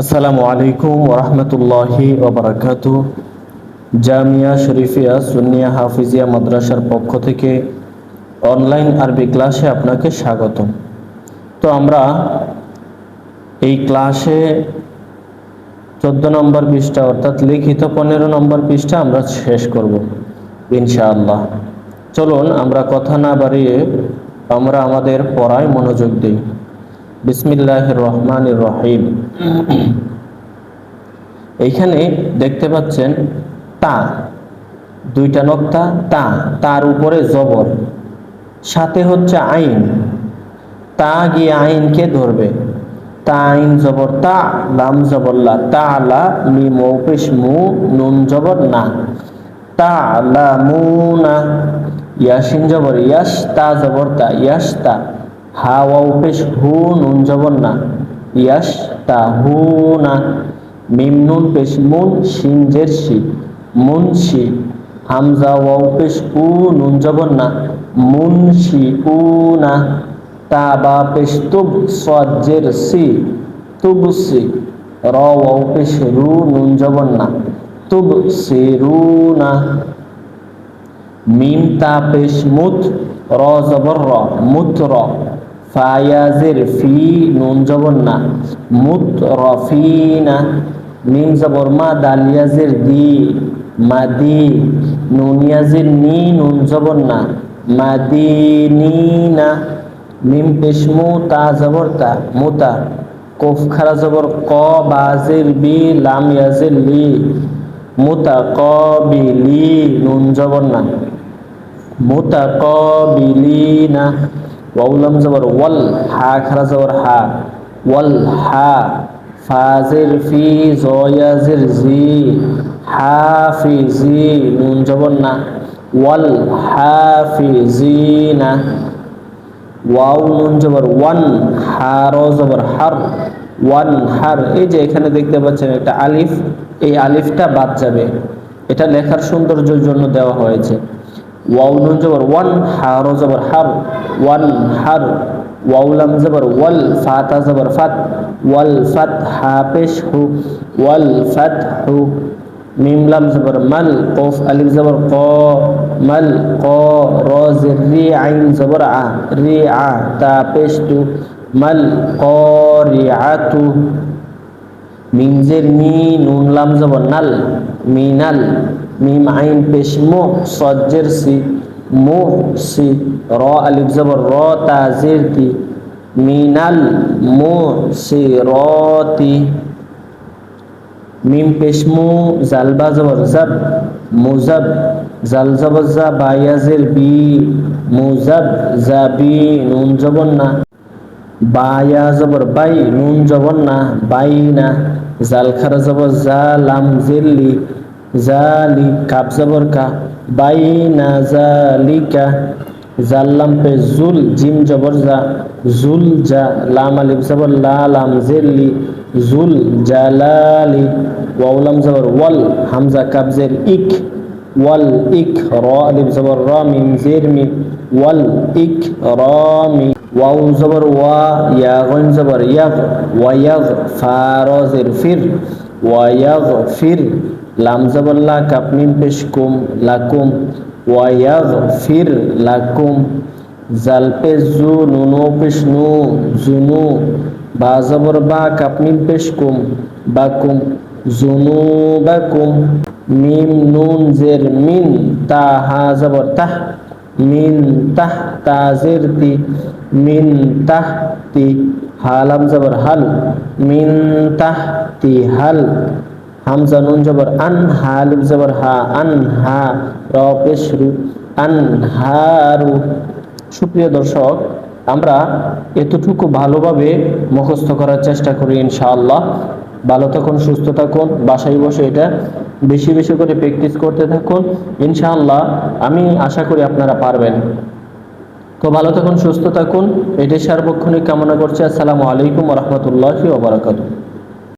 আসসালামু আলাইকুম ওরহমতুল্লাহি ওবরাকাতু। জামিয়া শরীফিয়া সুন্নিয়া হাফিজিয়া মাদ্রাসার পক্ষ থেকে অনলাইন আরবি ক্লাসে আপনাকে স্বাগত তো আমরা এই ক্লাসে চোদ্দ নম্বর পৃষ্ঠা অর্থাৎ লিখিত পনেরো নম্বর পৃষ্ঠা আমরা শেষ করব, ইনশাআল্লাহ। চলুন আমরা কথা না বাড়িয়ে আমরা আমাদের পড়ায় মনোযোগ দিই। বিসমিল্লাহ রহমান রহিম। এইখানে দেখতে পাচ্ছেন তা, দুইটা নক্তা, তা, তার উপরে জবর। সাথে হচ্ছে আইন। তা গিয়ে আইনকে ধরবে? তা আইন জবর, তা লাম জবরলা তা আলা মি মৌপেশ মু, নুন জবর, না। তা আলা মু না। ইয়াসিন জবর, ইয়াস তা জবর, তা ইয়াস তা। হা ওয়াও পেশ হু নুন জবর না ইয়াস তা হু না মিম নুন পেশ মুন শিন জের শি মুনশি হামজা ওয়াও পেশ উ নুন জবর না মুনশি উ না তা বা পেশ তুব সদ জের সি তুবসি র ওয়াও পেশ রু নুন জবর না তুব সি রু না মিম তা পেশ মুত র জবর র মুত র ফায়াজের ফি নুন জবর না মুত রফিনা মিম জবর মা দালিয়াজের দি, মাদি নুনিয়াজের নি নুন জবর না, মাদিনিনা মিম পেশমু তা জবর তা, মুতা কফ খারা জবর ক বাজের বি লাম ইয়াজের লি, মুতা ক বিলি নুন জবর না, মুতা ক বিলিনা ওয়াউলাম জবর ওয়াল হা, খারা জবর হা। ওয়াল হা, ফাজের ফি, জয়াজের জি হাফিজি নুন জবর না। ওয়াল হাফিজিনা ওয়াও নুন জবর ওয়ান হার জবর হার। ওয়ান, হার, এই যে এখানে দেখতে পাচ্ছেন একটা আলিফ, এই আলিফটা বাদ যাবে। এটা লেখার সৌন্দর্যের জন্য দেওয়া হয়েছে। ওয়াও নুন জবর, ওয়ান হার জবর, হার, ওয়ান হার ওয়াউলাম জবর, ওয়াল ফাতা জবর, ফাত, ওয়াল ফাত হা পেশ হু, ওয়াল ফাত হু, মিম লাম জবর, মাল কফ আলিফ জবর, ক, মাল ক, র জের রি, আইন জবর, আ, রি, আ, তা, পেশ, তু, মাল ক, রি, আ, তু মিম জের মি, নুন, লাম জবর নাল মিনাল মিম আইন, পেশ, মু, সজ্জের সি, মু, সি, র, আলিফ জবর র তাজির দি মিনাল মু সি, র, তি, মিম, পেশ, মু জালবা জবর জাব মুজাব জাল জবর জা বায়াজের বি মুজাব জাবি নুন জবর না। বায়া জবর বাই, নুন জবর না, বাই না। জাল খারা জবর জা, লাম জিল্লি জালি, কাপ জবর কা। বাই না জালিকা জাল্লাম পে জুল, জিম জবর জা। জুল জা, লাম আলিফ জবর লা, লাম জিল্লি জুল জালালি ওয়াউলাম জবর ওয়াল, হামজা কাবজের ইক। ওয়াল ইক র আলিফ জবর র মিম জের মি ওয়াল ইক র মি ওয়াউ জবর ওয়া ইয়া গন জবর ইয়াগ ওয়ায়াগ ফা র জের ফির ওয়ায়াগ ফির লাম জবর লা কাপ মিম পেশ কুম লাকুম ওয়ায়াগ ফির লাকুম জাল পেশ জু নুনো পেশ নু মিম নুন জের মিন তা হা জবর তাহ, মিন তাহ তাজের তি, মিন তাহ তি হালাম জবর হাল, মিন তাহ তি হাল, হামজা নুন জবর আন হালিফ জবর হা আন, হা র আন হারু সুপ্রিয় দর্শক, আমরা এতটুকু ভালোভাবে মুখস্থ করার চেষ্টা করি ইনশাআল্লাহ। ভালো থাকুন, সুস্থ থাকুন, বাসায় বসে এটা বেশি বেশি করে প্র্যাকটিস করতে থাকুন। ইনশাআল্লাহ, আমি আশা করি আপনারা পারবেন। তো ভালো থাকুন, সুস্থ থাকুন। এটি সার্বক্ষণিক কামনা করছি। আসসালামু আলাইকুম রহমতুল্লাহি ওবরাকাতুহ